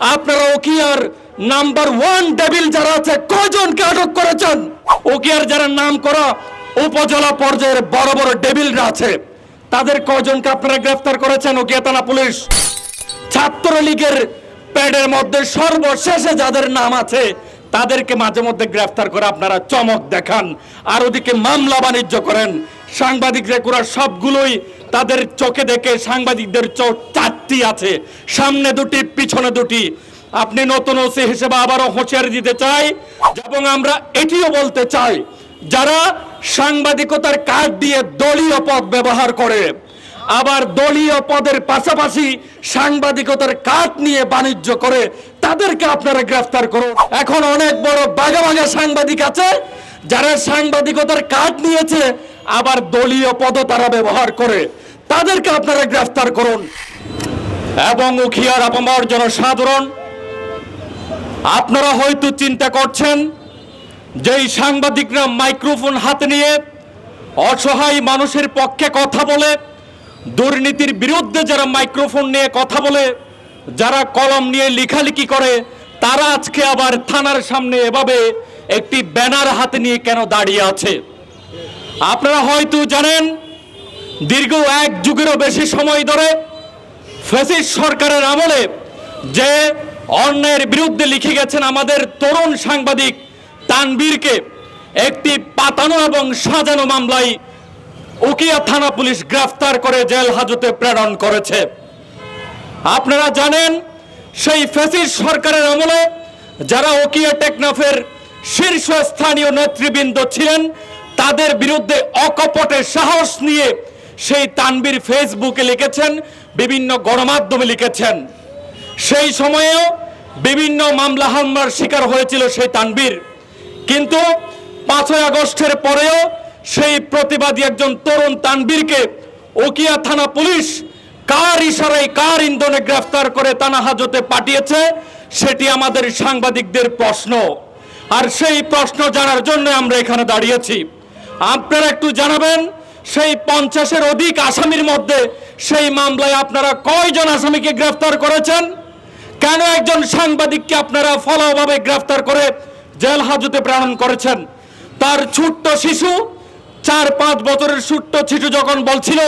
আপনারা ওকিয়ার number one devil যারা আছে, কয়জনকে আটক করেছেন? ওকিয়ার যারা নাম করা উপজেলা পর্যায়ের বড় বড় আছে, তাদের কয়জনকে আপনারা গ্রেফতার করেছেন? ওকিয়া থানা পুলিশ। ছাত্রলীগের প্যাডের মধ্যে সর্বশেষে যাদের নাম আছে, তাদেরকে মাঝে মধ্যে গ্রেফতার করে আপনারা চমক দেখান। আর ওদিকে মামলা বাণিজ্য করেন। সাংবাদিক রেকুরা সবগুলোই তাদের চোখে দেখে সাংবাদিকদের চোখ চারটি আছে। সামনে দুটি, পিছনে দুটি। আপনি নতুন ওসি হিসেবে আবারও হুঁশিয়ারি দিতে চাই, এবং আমরা এটিও বলতে চাই, যারা সাংবাদিকতার কার্ড দিয়ে দলীয় পদ ব্যবহার করে, আবার দলীয় পদের পাশাপাশি সাংবাদিকতার কাঠ নিয়ে বাণিজ্য করে, তাদেরকে আপনারা গ্রেফতার করুন। এখন অনেক বড় বাঘা বাঘা সাংবাদিক আছে, যারা সাংবাদিকতার কাঠ নিয়েছে, আবার দলীয় পদও তারা ব্যবহার করে। তাদেরকে আপনারা গ্রেফতার করুন। এবং উখিয়ার আপামর জনসাধারণ, আপনারা হয়তো চিন্তা করছেন যেই সাংবাদিকরা মাইক্রোফোন হাতে নিয়ে অসহায় মানুষের পক্ষে কথা বলে, দুর্নীতির বিরুদ্ধে যারা মাইক্রোফোন নিয়ে কথা বলে, যারা কলম নিয়ে লেখালেখি করে, তারা আজকে আবার থানার সামনে এভাবে একটি ব্যানার হাতে নিয়ে কেন দাঁড়িয়ে আছে? আপনারা হয়তো জানেন, দীর্ঘ এক যুগেরও বেশি সময় ধরে ফেসিস সরকারের আমলে যে অন্যায়ের বিরুদ্ধে লিখে গেছেন আমাদের তরুণ সাংবাদিক তানবীরকে একটি পাতানো এবং সাজানো মামলায় উকিয়া থানা পুলিশ গ্রেফতার করে জেল হাজতে প্রেরণ করেছে। আপনারা জানেন, সেই ফেসিস সরকারের আমলে যারা ওকিয়া টেকনাফের শীর্ষস্থানীয় নেতৃবৃন্দ ছিলেন, তাদের বিরুদ্ধে অকপটে সাহস নিয়ে সেই তানবীর ফেসবুকে লিখেছেন, বিভিন্ন গণমাধ্যমে লিখেছেন। সেই সময়েও বিভিন্ন মামলা হামলার শিকার হয়েছিল সেই তানবীর। কিন্তু পাঁচই আগস্টের পরেও সেই প্রতিবাদী একজন তরুণ তানবীরকে ওকিয়া থানা পুলিশ কার ইশারায়, কার ইন্ধনে গ্রেফতার করে থানা হাজতে পাঠিয়েছে, সেটি আমাদের সাংবাদিকদের প্রশ্ন। আর সেই প্রশ্ন জানার জন্য আমরা এখানে দাঁড়িয়েছি। আপনারা একটু জানাবেন সেই পঞ্চাশের অধিক আসামির মধ্যে সেই মামলায় আপনারা কয়জন আসামিকে গ্রেফতার করেছেন? কেন একজন সাংবাদিককে আপনারা ফলাওভাবে গ্রেফতার করে জেল হাজতে প্রেরণ করেছেন? তার ছোট্ট শিশু, চার পাঁচ বছরের ছোট্ট শিশু যখন বলছিল,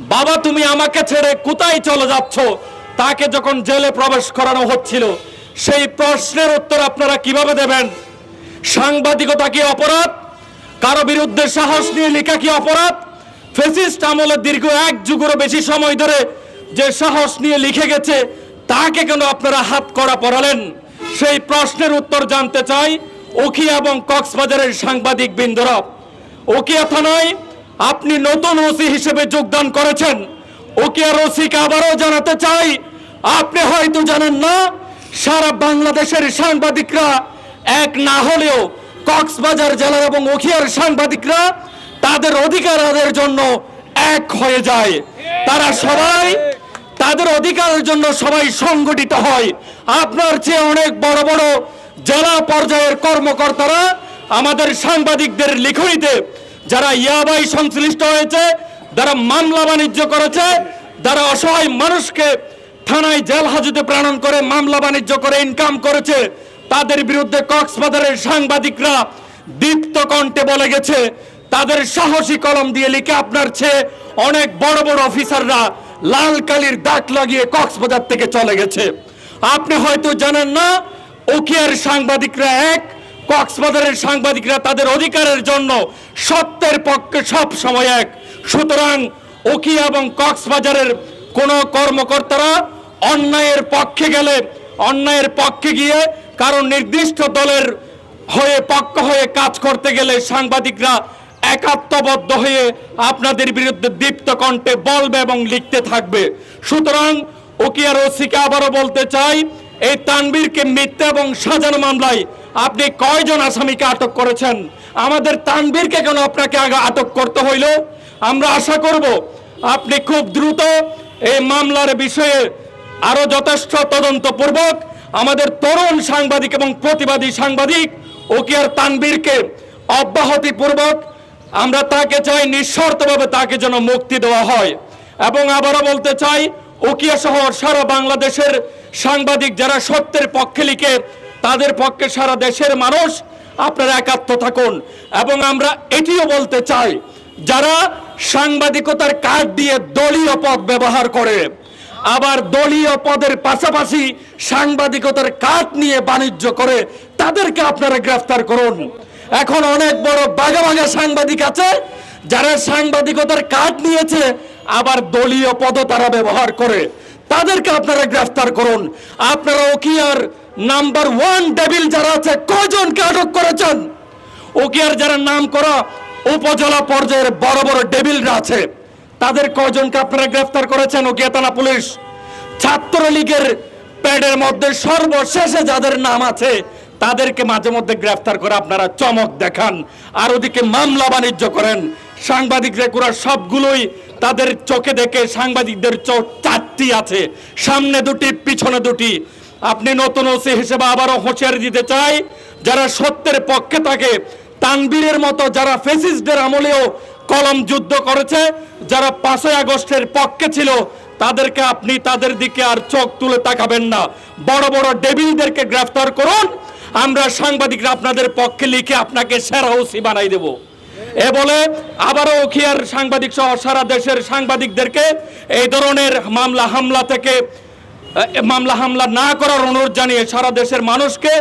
বাবা, তুমি আমাকে ছেড়ে কোথায় চলে যাচ্ছ? তাকে যখন জেলে প্রবেশ করানো হচ্ছিল, সেই প্রশ্নের উত্তর আপনারা কীভাবে দেবেন? সাংবাদিকতা কি অপরাধ? কারও বিরুদ্ধে সাহস নিয়ে লেখা কি অপরাধ? ফেসিস্ট আমলে দীর্ঘ এক যুগেরও বেশি সময় ধরে যে সাহস নিয়ে লিখে গেছে, তাকে কেন আপনারা হাত করা পড়ালেন সেই প্রশ্নের উত্তর জানতে চাই ওখিয়া এবং কক্সবাজারের সাংবাদিক বৃন্দরা। ওকিয়া থানায় আপনি নতুন ওসি হিসেবে যোগদান করেছেন। ওকিয়ার ওসিকে আবারও জানাতে চাই, আপনি হয়তো জানেন না, সারা বাংলাদেশের সাংবাদিকরা এক না হলেও কক্সবাজার জেলার এবং ওখিয়ার সাংবাদিকরা তাদের অধিকার জন্য এক হয়ে যায়। তারা সবাই তাদের অধিকারের জন্য সবাই সংগঠিত হয়। আপনার চেয়ে অনেক বড় বড় জেলা পর্যায়ের কর্মকর্তারা আমাদের সাংবাদিকদের লিখনিতে, যারা ইয়াবাই সংশ্লিষ্ট হয়েছে, যারা মামলা বাণিজ্য করেছে, যারা অসহায় মানুষকে থানায় জেল হাজতে প্রেরণ করে, মামলা বাণিজ্য করে ইনকাম করেছে, তাদের বিরুদ্ধে কক্সবাজারের সাংবাদিকরা দীপ্ত কণ্ঠে বলে গেছে তাদের সাহসী কলম দিয়ে লিখে আপনার চেয়ে অনেক বড় বড় অফিসাররা লাল কালির দাগ লাগিয়ে কক্সবাজার থেকে চলে গেছে। আপনি হয়তো জানেন না ওকিয়ার সাংবাদিকরা এক, কক্সবাজারের সাংবাদিকরা তাদের অধিকারের জন্য সত্যের পক্ষে সব সময় এক। সুতরাং ওকিয়া এবং কক্সবাজারের কোনো কর্মকর্তারা অন্যায়ের পক্ষে গেলে, অন্যায়ের পক্ষে গিয়ে কারণ নির্দিষ্ট দলের হয়ে পক্ষ হয়ে কাজ করতে গেলে সাংবাদিকরা একাত্মবদ্ধ হয়ে আপনাদের বিরুদ্ধে দীপ্ত কণ্ঠে বলবে এবং লিখতে থাকবে। সুতরাং ওকিয়ার ওসিকে আবারও বলতে চাই, এই তানবীরকে মিথ্যা এবং সাজানো মামলায় আপনি কয়জন আসামিকে আটক করেছেন? আমাদের তানবীরকে কেন আপনাকে আগে আটক করতে হইল? আমরা আশা করব আপনি খুব দ্রুত এই মামলার বিষয়ে আরও যথেষ্ট তদন্তপূর্বক আমাদের তরুণ সাংবাদিক এবং প্রতিবাদী সাংবাদিক ওকিয়ার তানবীরকে অব্যাহতি পূর্বক আমরা তাকে চাই নিঃশর্তভাবে তাকে যেন মুক্তি দেওয়া হয়। এবং আবারও বলতে চাই, উকিয়া সহ সারা বাংলাদেশের সাংবাদিক যারা সত্যের পক্ষে লিখে, তাদের পক্ষে সারা দেশের মানুষ আপনারা একাত্ম থাকুন। এবং আমরা এটিও বলতে চাই, যারা সাংবাদিকতার কার্ড দিয়ে দলীয় পদ ব্যবহার করে, আবার দলীয় পদের পাশাপাশি সাংবাদিকতার কার্ড নিয়ে বাণিজ্য করে, তাদেরকে আপনারা গ্রেফতার করুন। এখন অনেক বড় বাঘা বাঘা সাংবাদিক আছে, যারা সাংবাদিকতার কার্ড নিয়েছে, আবার দলীয় পদ তারা ব্যবহার করে। তাদেরকে আপনারা গ্রেফতার করুন। আপনারা ওকিয়ার নাম্বার ওয়ান ডেবিল যারা আছে, কয়জনকে আটক করেছেন? ওকিয়ার যারা নাম করা উপজেলা পর্যায়ের বড় বড় ডেবিলরা আছে, তাদের কয়জনকে আপনারা গ্রেফতার করেছেন, ওকিয়া থানা পুলিশ? ছাত্রলীগের প্যাডের মধ্যে সর্বশেষে যাদের নাম আছে তাদেরকে মাঝে মধ্যে গ্রেফতার করে আপনারা চমক দেখান। আর ওদিকে মামলা বাণিজ্য করেন। সাংবাদিক রেকুরা সবগুলোই তাদের চোখে দেখে সাংবাদিকদের চোখ চারটি আছে। সামনে দুটি, পিছনে দুটি। আপনি নতুন ওসি হিসেবে আবারও হুঁশিয়ারি দিতে চাই, যারা সত্যের পক্ষে থাকে, তানবীরের মতো যারা ফেসিস্টদের আমলেও কলম যুদ্ধ করেছে, যারা পাঁচই আগস্টের পক্ষে ছিল, তাদেরকে আপনি তাদের দিকে আর চোখ তুলে তাকাবেন না। বড় বড় ডেভিলদেরকে গ্রেফতার করুন আমরা সাংবাদিকরা আপনাদের পক্ষে লিখে আপনাকে সেরা ওসি বানাই দেব। এ বলে আবারও ওখিয়ার সাংবাদিক সহ সারা দেশের সাংবাদিকদেরকে এই ধরনের মামলা হামলা থেকে মামলা হামলা না করার অনুরোধ জানিয়ে সারা দেশের মানুষকে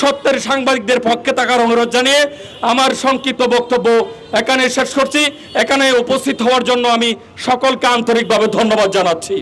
সত্যের সাংবাদিকদের পক্ষে থাকার অনুরোধ জানিয়ে আমার সংক্ষিপ্ত বক্তব্য এখানে শেষ করছি। এখানে উপস্থিত হওয়ার জন্য আমি সকলকে আন্তরিকভাবে ধন্যবাদ জানাচ্ছি।